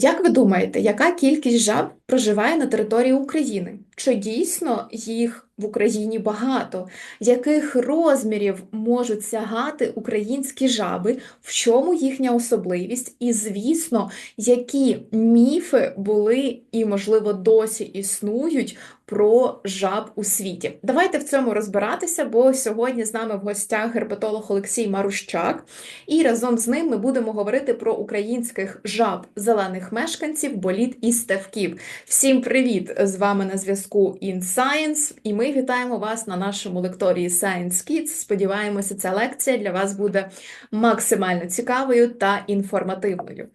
Як ви думаєте, яка кількість жаб проживає на території України? Чи дійсно їх в Україні багато? Яких розмірів можуть сягати українські жаби? В чому їхня особливість? І, звісно, які міфи були і, можливо, досі існують про жаб у світі? Давайте в цьому розбиратися, бо сьогодні з нами в гостях герпетолог Олексій Марущак. І разом з ним ми будемо говорити про українських жаб, зелених мешканців, боліт і ставків. Всім привіт! З вами на зв'язку InScience, і ми вітаємо вас на нашому лекторії Science Kids. Сподіваємося, ця лекція для вас буде максимально цікавою та інформативною.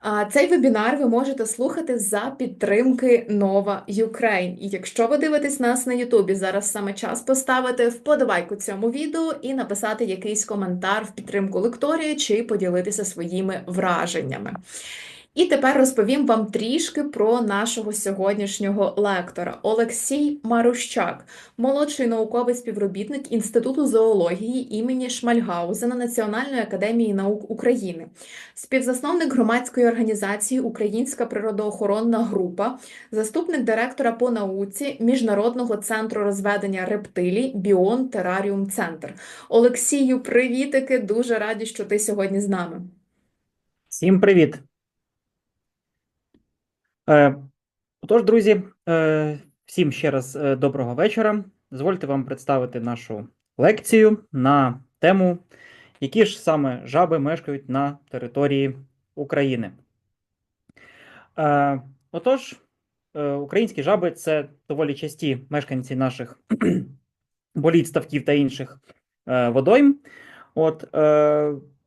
А Цей вебінар ви можете слухати за підтримки Nova Ukraine. І якщо ви дивитесь нас на Ютубі, зараз саме час поставити вподобайку цьому відео і написати якийсь коментар в підтримку лекторії чи поділитися своїми враженнями. І тепер розповім вам трішки про нашого сьогоднішнього лектора Олексій Марущак, молодший науковий співробітник Інституту зоології імені Шмальгаузена Національної академії наук України, співзасновник громадської організації Українська природоохоронна група, заступник директора по науці Міжнародного центру розведення рептилій Біон Тераріум Центр. Олексію, привітики! Дуже раді, що ти сьогодні з нами. Всім привіт! Е, Отож, друзі, е, всім ще раз е, доброго вечора. Дозвольте вам представити нашу лекцію на тему, які ж саме жаби мешкають на території України. Отож, українські жаби це доволі часті мешканці наших боліт, ставків та інших водойм. От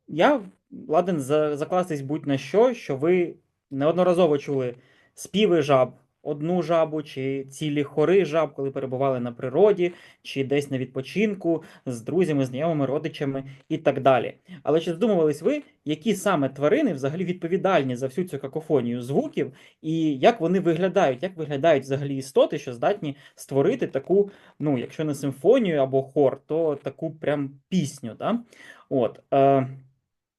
я ладен закластись будь-на що, що ви неодноразово чули співи жаб, одну жабу, чи цілі хори жаб, коли перебували на природі, чи десь на відпочинку з друзями, знайомими, родичами і так далі. Але чи задумувались ви, які саме тварини взагалі відповідальні за всю цю какофонію звуків, і як вони виглядають, як виглядають взагалі істоти, що здатні створити таку, ну, якщо не симфонію або хор, то таку прям пісню. Да? От, е,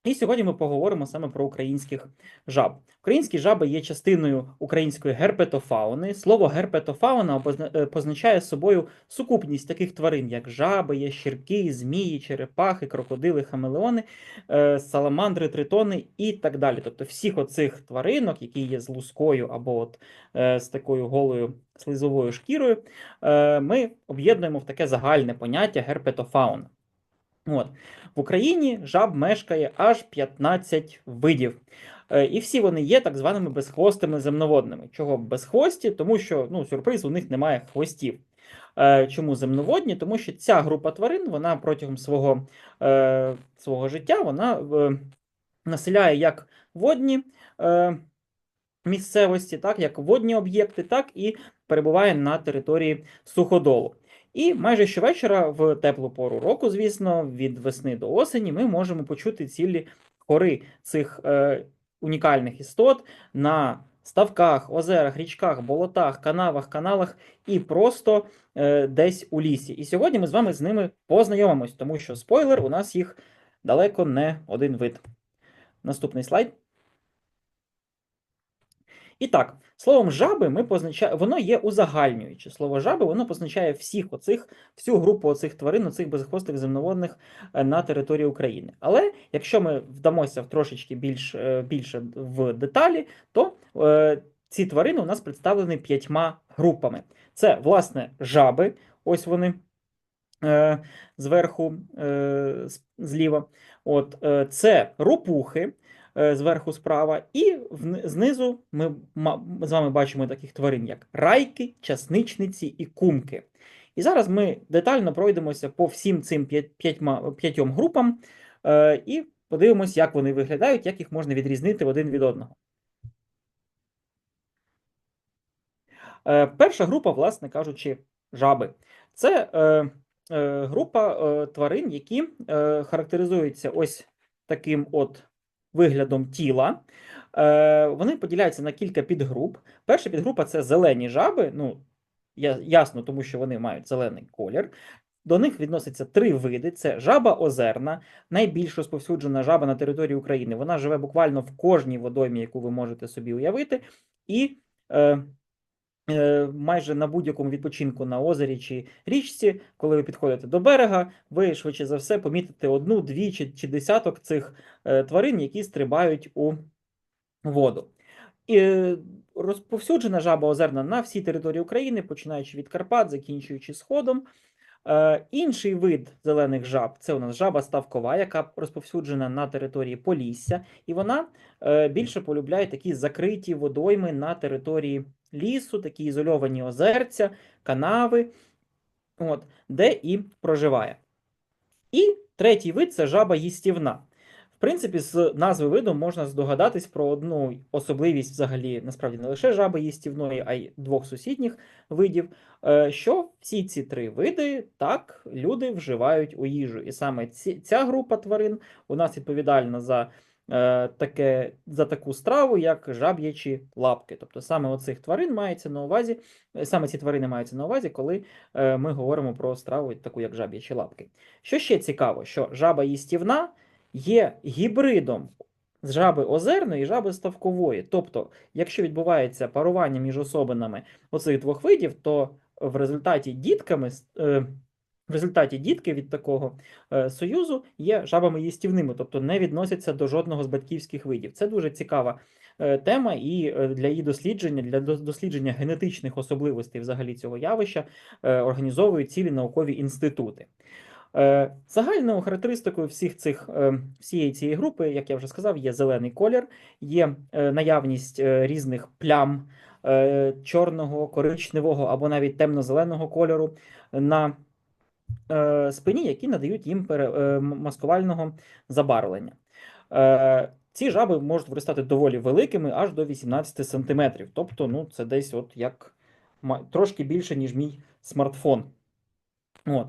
і сьогодні ми поговоримо саме про українських жаб. Українські жаби є частиною української герпетофауни. Слово герпетофауна е, позначає собою сукупність таких тварин, як жаби, ящірки, змії, черепахи, крокодили, хамелеони, е, саламандри, тритони і так далі. Тобто всіх оцих тваринок, які є з лускою або от, е, з такою голою слизовою шкірою, ми об'єднуємо в таке загальне поняття герпетофауна. От. В Україні жаб мешкає аж 15 видів. Е, І всі вони є так званими безхвостими земноводними. Чого безхвості? Тому що, ну, сюрприз, у них немає хвостів. Е, Чому земноводні? Тому що ця група тварин вона протягом свого, е, свого життя вона населяє як водні місцевості, так, як водні об'єкти, так і перебуває на території суходолу. І майже щовечора в теплу пору року, звісно, від весни до осені, ми можемо почути цілі хори цих е, унікальних істот на ставках, озерах, річках, болотах, канавах, каналах і просто е, десь у лісі. І сьогодні ми з вами з ними познайомимось, тому що спойлер, у нас їх далеко не один вид. Наступний слайд. І так, словом жаби ми позначаємо, воно є узагальнююче. Слово жаби воно позначає всіх оцих, всю групу оцих тварин, оцих безхвостих земноводних е, на території України. Але якщо ми вдамося в трошечки більш, е, більше в деталі, то е, ці тварини у нас представлені п'ятьма групами. Це, власне, жаби, ось вони е, зверху е, зліва. От, е, це ропухи зверху справа, і знизу ми з вами бачимо таких тварин, як райки, часничниці і кумки. І зараз ми детально пройдемося по всім цим п'ятьом групам е, і подивимось, як вони виглядають, як їх можна відрізнити один від одного. Е, Перша група, власне кажучи, жаби. Це е, е, група е, тварин, які е, характеризуються ось таким от виглядом тіла. Е, Вони поділяються на кілька підгруп. Перша підгрупа це зелені жаби. Ну, я- ясно, тому що вони мають зелений колір. до них відносяться три види: це жаба озерна, найбільш розповсюджена жаба на території України. Вона живе буквально в кожній водоймі, яку ви можете собі уявити, і е, майже на будь-якому відпочинку на озері чи річці, коли ви підходите до берега, ви швидше за все помітите одну, дві чи, чи десяток цих е, тварин, які стрибають у воду. І е, розповсюджена жаба озерна на всій території України, починаючи від Карпат, закінчуючи Сходом. Е, інший вид зелених жаб це у нас жаба ставкова, яка розповсюджена на території Полісся, і вона е, більше полюбляє такі закриті водойми на території лісу, такі ізольовані озерця, канави, от, де і проживає. І третій вид це жаба їстівна. В принципі, з назви виду можна здогадатись про одну особливість взагалі, насправді не лише жаби їстівної, а й двох сусідніх видів, е, що всі ці три види так люди вживають у їжу. І саме ця група тварин у нас відповідальна за, таке, за таку страву, як жаб'ячі лапки. Тобто саме оцих тварин мається на увазі, е, саме ці тварини маються на увазі, коли е, ми говоримо про страву, таку як жаб'ячі лапки. Що ще цікаво, що жаба їстівна є гібридом з жаби озерної і жаби ставкової. Тобто, якщо відбувається парування між особинами оцих двох видів, то в результаті дітками, е, результаті дітки від такого е, союзу є жабами їстівними, тобто не відносяться до жодного з батьківських видів. Це дуже цікава е, тема, і е, для її дослідження, для дослідження генетичних особливостей взагалі цього явища організовують цілі наукові інститути. Загальною характеристикою всіх цих, всієї цієї групи, як я вже сказав, є зелений колір, є наявність різних плям чорного, коричневого або навіть темно-зеленого кольору на е, спині, які надають їм пере- е, маскувального забарвлення. Е, Ці жаби можуть виростати доволі великими, аж до 18 сантиметрів. Тобто, ну, це десь от як трошки більше, ніж мій смартфон. От.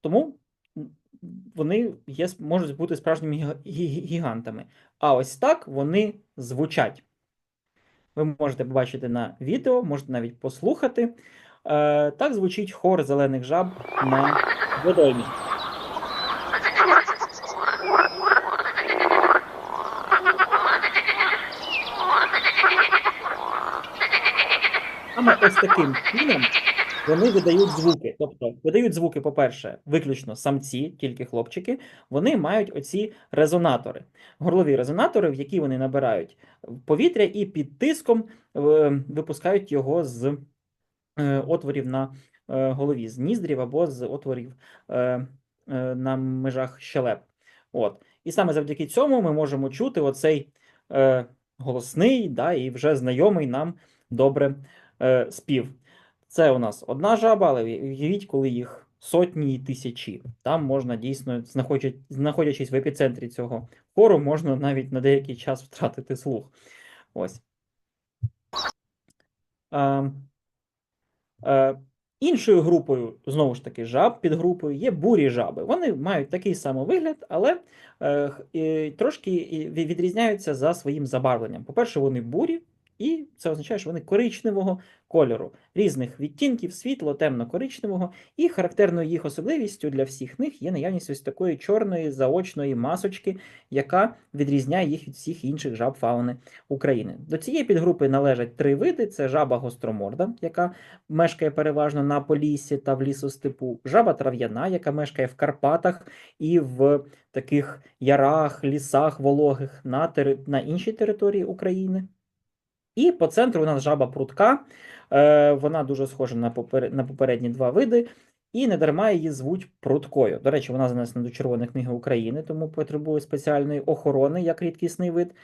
Тому вони є, можуть бути справжніми гіга- гі- гі- гігантами. А ось так вони звучать. Ви можете побачити на відео, можете навіть послухати. Е, так звучить хор зелених жаб на водоймі. Саме ось таким чином вони видають звуки. Тобто видають звуки, по-перше, виключно самці, тільки хлопчики. Вони мають оці резонатори, горлові резонатори, в які вони набирають повітря і під тиском е, випускають його з отворів на е, голові, з ніздрів або з отворів е, е, на межах щелеп. От. І саме завдяки цьому ми можемо чути оцей е, голосний да, і вже знайомий нам добре е, спів. Це у нас одна жаба, але уявіть, коли їх сотні і тисячі. Там можна дійсно, знаходячись, в епіцентрі цього хору, можна навіть на деякий час втратити слух. Ось. Е, іншою групою, знову ж таки, жаб під групою є бурі жаби. Вони мають такий самий вигляд, але е, трошки відрізняються за своїм забарвленням. По-перше, вони бурі, і це означає, що вони коричневого кольору, різних відтінків, світло, темно-коричневого, і характерною їх особливістю для всіх них є наявність ось такої чорної заочної масочки, яка відрізняє їх від всіх інших жаб фауни України. До цієї підгрупи належать три види: це жаба гостроморда, яка мешкає переважно на Поліссі та в лісостепу, жаба трав'яна, яка мешкає в Карпатах і в таких ярах, лісах вологих на, тери... на іншій території України. І по центру у нас жаба прутка. Е, вона дуже схожа на, на попередні два види, і недарма її звуть пруткою. До речі, вона занесена до Червоної книги України, тому потребує спеціальної охорони як рідкісний вид.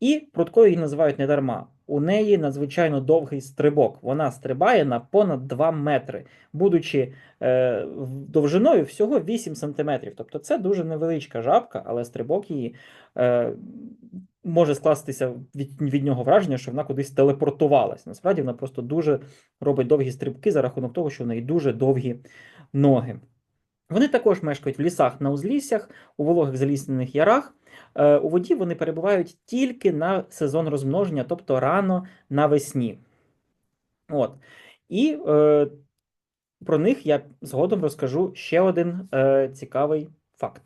І пруткою її називають недарма. У неї надзвичайно довгий стрибок. Вона стрибає на понад 2 метри, будучи е, довжиною всього 8 сантиметрів. Тобто це дуже невеличка жабка, але стрибок її е, може скластися від, від нього враження, що вона кудись телепортувалась. Насправді вона просто дуже робить довгі стрибки за рахунок того, що в неї дуже довгі ноги. Вони також мешкають в лісах на узліссях, у вологих заліснених ярах. Е, У воді вони перебувають тільки на сезон розмноження, тобто рано навесні. От. І е, про них я згодом розкажу ще один е, цікавий факт.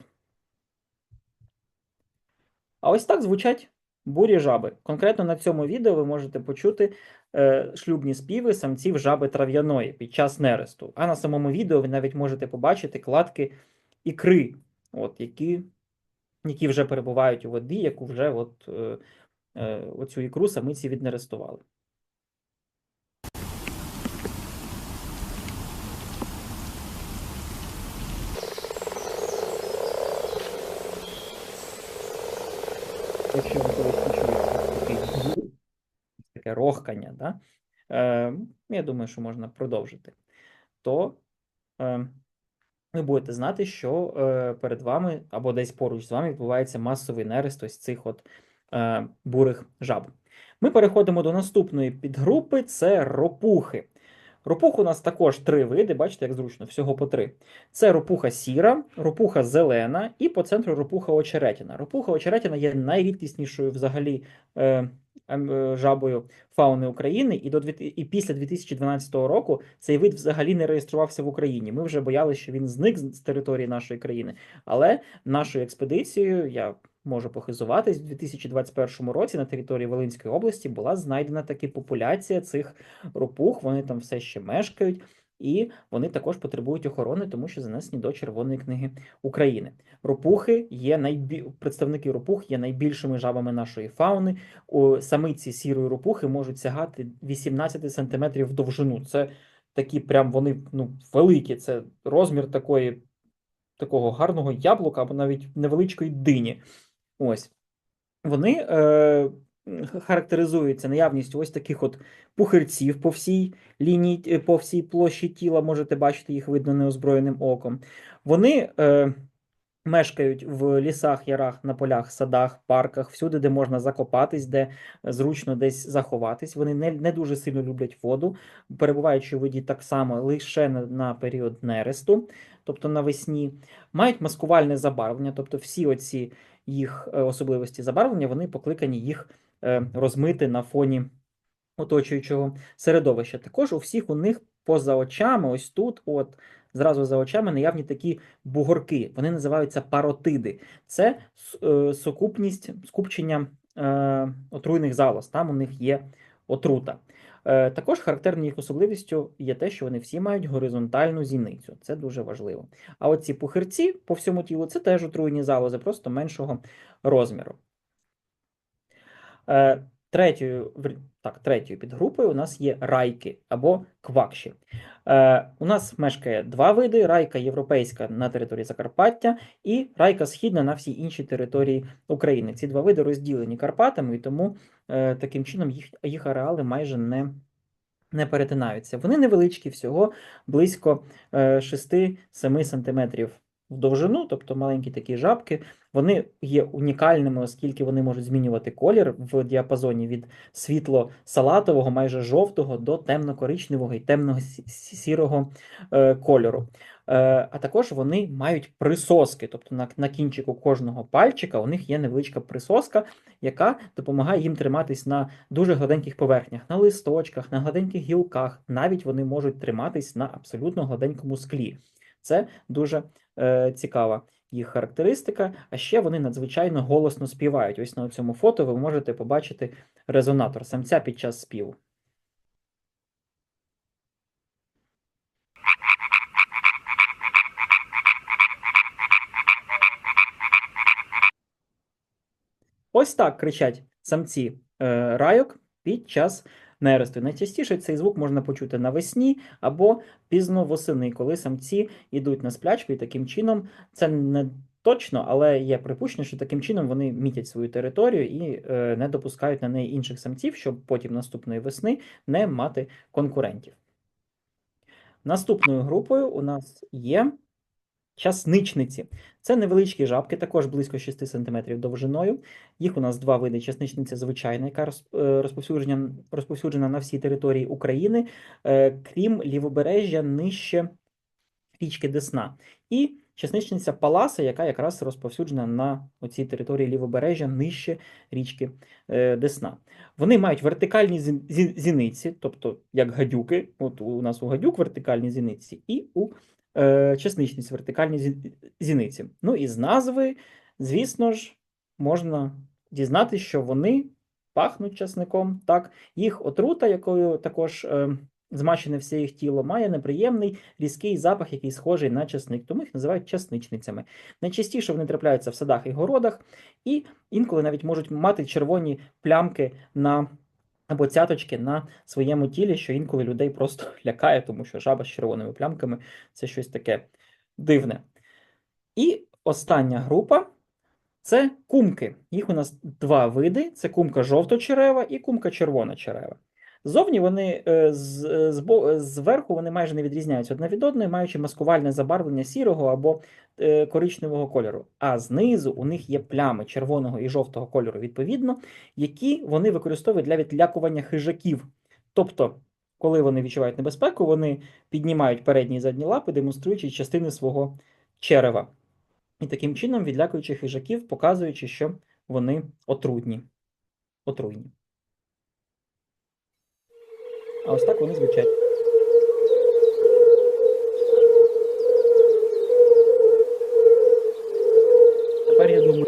А ось так звучать бурі жаби. Конкретно на цьому відео ви можете почути е, шлюбні співи самців жаби трав'яної під час нересту. А на самому відео ви навіть можете побачити кладки ікри, от, які, які вже перебувають у воді, яку вже от, е, е, оцю ікру самиці віднерестували. Якщо ви колись почуєте таке рохкання, да? е, я думаю, що можна продовжити, то е, ви будете знати, що е, перед вами або десь поруч з вами відбувається масовий нерест ось цих от е, бурих жаб. Ми переходимо до наступної підгрупи це ропухи. Ропух у нас також три види, бачите, як зручно, всього по три. Це ропуха сіра, ропуха зелена і по центру ропуха очеретяна. Ропуха очеретяна є найрідкіснішою взагалі е, ем, е, жабою фауни України, і, до, і після 2012 року цей вид взагалі не реєструвався в Україні. Ми вже боялися, що він зник з території нашої країни. Але нашою експедицією, я можу похизуватись, в 2021 році на території Волинської області була знайдена таки популяція цих ропух. Вони там все ще мешкають. І вони також потребують охорони, тому що занесені до Червоної книги України. Ропухи є найбі... представники ропух є найбільшими жабами нашої фауни. У самиці сірої ропухи можуть сягати 18 сантиметрів в довжину. Це такі прям вони ну, великі. Це розмір такої, такого гарного яблука або навіть невеличкої дині. Ось. Вони е, характеризуються наявністю ось таких от пухирців по всій лінії, е, по всій площі тіла, можете бачити, їх видно неозброєним оком. Вони е, мешкають в лісах, ярах, на полях, садах, парках, всюди, де можна закопатись, де зручно десь заховатись. Вони не, не дуже сильно люблять воду, перебуваючи у воді так само лише на, на період нересту, тобто навесні, мають маскувальне забарвлення, тобто всі оці їх е, особливості забарвлення, вони покликані їх е, розмити на фоні оточуючого середовища. Також у всіх у них поза очами, ось тут, от зразу за очами, наявні такі бугорки. Вони називаються паротиди. Це е, сукупність скупчення отруйних залоз. Там у них є отрута. Е, Також характерною їх особливістю є те, що вони всі мають горизонтальну зіницю. Це дуже важливо. А оці пухирці по всьому тілу це теж отруйні залози, просто меншого розміру. Е, Третьою, так, третьою підгрупою у нас є райки або квакші. Е, у нас мешкає два види: райка європейська на території Закарпаття і райка східна на всій іншій території України. Ці два види розділені Карпатами, і тому е, таким чином їх, їх ареали майже не, не перетинаються. Вони невеличкі, всього близько е, 6-7 сантиметрів в довжину, тобто маленькі такі жабки. Вони є унікальними, оскільки вони можуть змінювати колір в діапазоні від світло-салатового, майже жовтого до темно-коричневого і темно-сірого е, кольору. Е, а також вони мають присоски, тобто на, на кінчику кожного пальчика у них є невеличка присоска, яка допомагає їм триматись на дуже гладеньких поверхнях, на листочках, на гладеньких гілках. Навіть вони можуть триматись на абсолютно гладенькому склі. Це дуже цікава їх характеристика. А ще вони надзвичайно голосно співають. Ось на цьому фото ви можете побачити резонатор самця під час співу. Ось так кричать самці е, райок під час нересту. Найчастіше цей звук можна почути навесні або пізно восени, коли самці йдуть на сплячку, і таким чином це не точно, але є припущення, що таким чином вони мітять свою територію і е, не допускають на неї інших самців, щоб потім наступної весни не мати конкурентів. Наступною групою у нас є часничниці. Це невеличкі жабки, також близько 6 см довжиною. Їх у нас два види: часничниця звичайна, яка е, розповсюджена, розповсюджена на всій території України, е, крім лівобережжя нижче річки Десна. І часничниця паласа, яка якраз розповсюджена на оцій території лівобережжя нижче річки е, Десна. Вони мають вертикальні зі- зі- зіниці, тобто як гадюки. От у нас у гадюк вертикальні зіниці, і у е, часничниць вертикальні зіниці. Ну і з назви, звісно ж, можна дізнатися, що вони пахнуть часником. Так, їх отрута, якою також е, змащене все їх тіло, має неприємний різкий запах, який схожий на часник, тому їх називають часничницями. Найчастіше вони трапляються в садах і городах, і інколи навіть можуть мати червоні плямки на або цяточки на своєму тілі, що інколи людей просто лякає, тому що жаба з червоними плямками це щось таке дивне. І остання група це кумки. Їх у нас два види: це кумка жовто-черева і кумка червона-черева. Зовні вони е, з, е, е, зверху вони майже не відрізняються одна від одної, маючи маскувальне забарвлення сірого або коричневого кольору. А знизу у них є плями червоного і жовтого кольору, відповідно, які вони використовують для відлякування хижаків. Тобто, коли вони відчувають небезпеку, вони піднімають передні і задні лапи, демонструючи частини свого черева. І таким чином відлякуючи хижаків, показуючи, що вони отрутні. Отруйні. А ось так вони звучать. Тепер я думаю,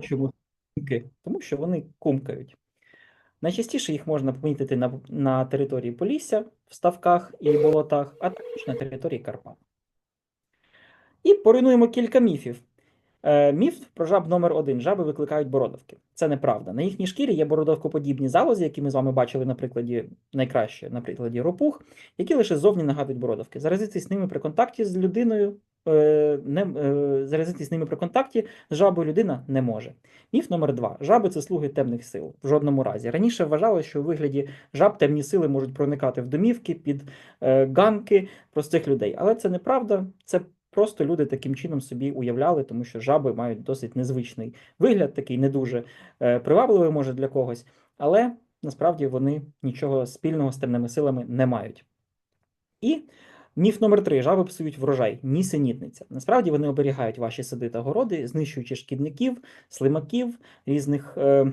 чому- кумки? Тому що вони кумкають. Найчастіше їх можна помітити на, на території Полісся, в ставках і болотах, а також на території Карпат. І поруйнуємо кілька міфів. Е, міф про жаб номер один. Жаби викликають бородавки. Це неправда. На їхній шкірі є бородавкоподібні залози, які ми з вами бачили на прикладі найкраще, на прикладі ропух, які лише зовні нагадують бородавки. Заразитись ними при контакті з людиною, е, не, е, заразитись ними при контакті з жабою людина не може. Міф номер два. Жаби це слуги темних сил. В жодному разі. Раніше вважалося, що у вигляді жаб темні сили можуть проникати в домівки під ганки простих людей. Але це неправда. Це просто люди таким чином собі уявляли, тому що жаби мають досить незвичний вигляд, такий не дуже е, привабливий, може для когось, але насправді вони нічого спільного з темними силами не мають. І міф номер три: жаби псують врожай, нісенітниця. Насправді вони оберігають ваші сади та городи, знищуючи шкідників, слимаків, різних. Е,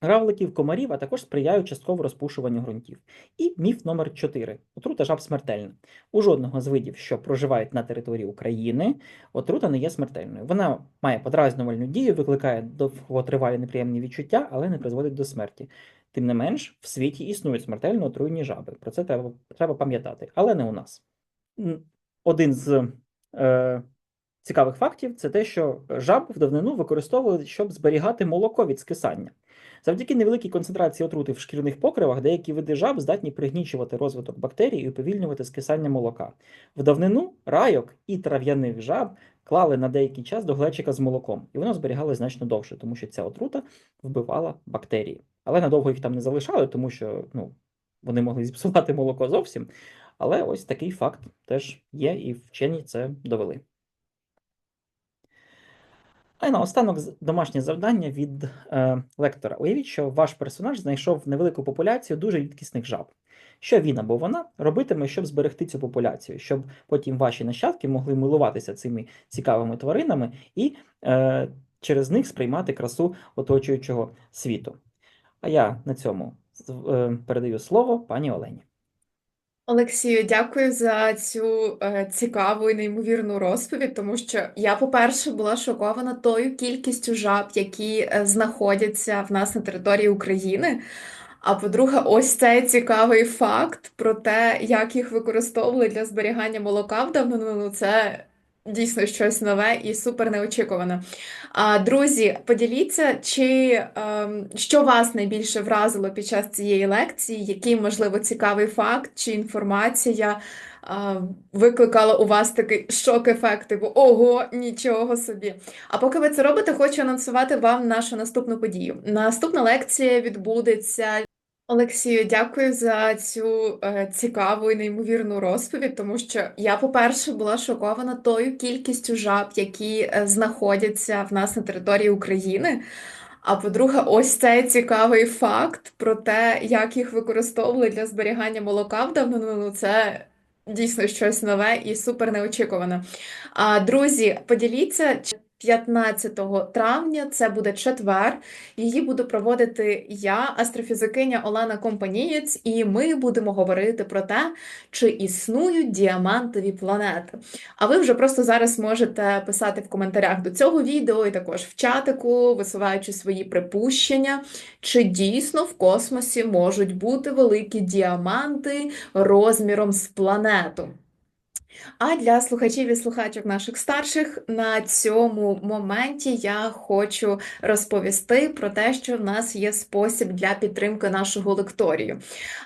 Равликів, комарів, а також сприяють частково розпушуванню ґрунтів. І міф номер 4. Отрута жаб смертельна. У жодного з видів, що проживають на території України, отрута не є смертельною. Вона має подразнювальну дію, викликає довготривалі неприємні відчуття, але не призводить до смерті. Тим не менш, в світі існують смертельно отруйні жаби. Про це треба, треба пам'ятати, але не у нас. Один з е, цікавих фактів це те, що жаб в давнину використовували, щоб зберігати молоко від скисання. Завдяки невеликій концентрації отрути в шкірних покривах деякі види жаб здатні пригнічувати розвиток бактерій і уповільнювати скисання молока. В давнину райок і трав'яних жаб клали на деякий час до глечика з молоком, і воно зберігалося значно довше, тому що ця отрута вбивала бактерії. Але надовго їх там не залишали, тому що ну, вони могли зіпсувати молоко зовсім. Але ось такий факт теж є, і вчені це довели. А й наостанок домашнє завдання від е, лектора. Уявіть, що ваш персонаж знайшов невелику популяцію дуже рідкісних жаб. Що він або вона робитиме, щоб зберегти цю популяцію, щоб потім ваші нащадки могли милуватися цими цікавими тваринами і е, через них сприймати красу оточуючого світу. А я на цьому е, передаю слово пані Олені. Олексію, дякую за цю е, цікаву і неймовірну розповідь, тому що я, по-перше, була шокована тою кількістю жаб, які е, знаходяться в нас на території України. А по-друге, ось цей цікавий факт про те, як їх використовували для зберігання молока в давнину. Ну, це дійсно щось нове і супер неочікуване. Друзі, поділіться, чи ем, що вас найбільше вразило під час цієї лекції, який, можливо, цікавий факт чи інформація викликала у вас такий шок-ефект, типу ого, нічого собі. А поки ви це робите, хочу анонсувати вам нашу наступну подію. Наступна лекція відбудеться. Олексію, дякую за цю е, цікаву і неймовірну розповідь, тому що я, по-перше, була шокована тою кількістю жаб, які е, знаходяться в нас на території України. А по-друге, ось цей цікавий факт про те, як їх використовували для зберігання молока в давнину. Ну, це дійсно щось нове і супер неочікуване. А, друзі, поділіться 15 травня, це буде четвер. Її буду проводити я, астрофізикиня Олена Компанієць, і ми будемо говорити про те, чи існують діамантові планети. А ви вже просто зараз можете писати в коментарях до цього відео і також в чатику, висуваючи свої припущення, чи дійсно в космосі можуть бути великі діаманти розміром з планету. А для слухачів і слухачок наших старших на цьому моменті я хочу розповісти про те, що в нас є спосіб для підтримки нашого лекторію.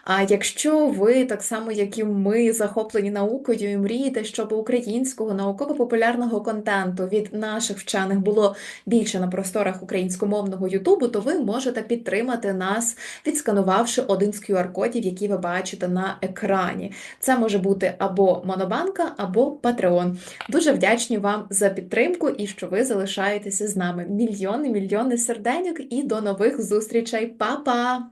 А якщо ви, так само як і ми, захоплені наукою і мрієте, щоб українського науково-популярного контенту від наших вчених було більше на просторах українськомовного Ютубу, то ви можете підтримати нас, відсканувавши один з QR-кодів, які ви бачите на екрані. Це може бути або Монобанка, або Patreon. Дуже вдячні вам за підтримку і що ви залишаєтеся з нами. Мільйони, мільйони серденьок і до нових зустрічей. Па-па!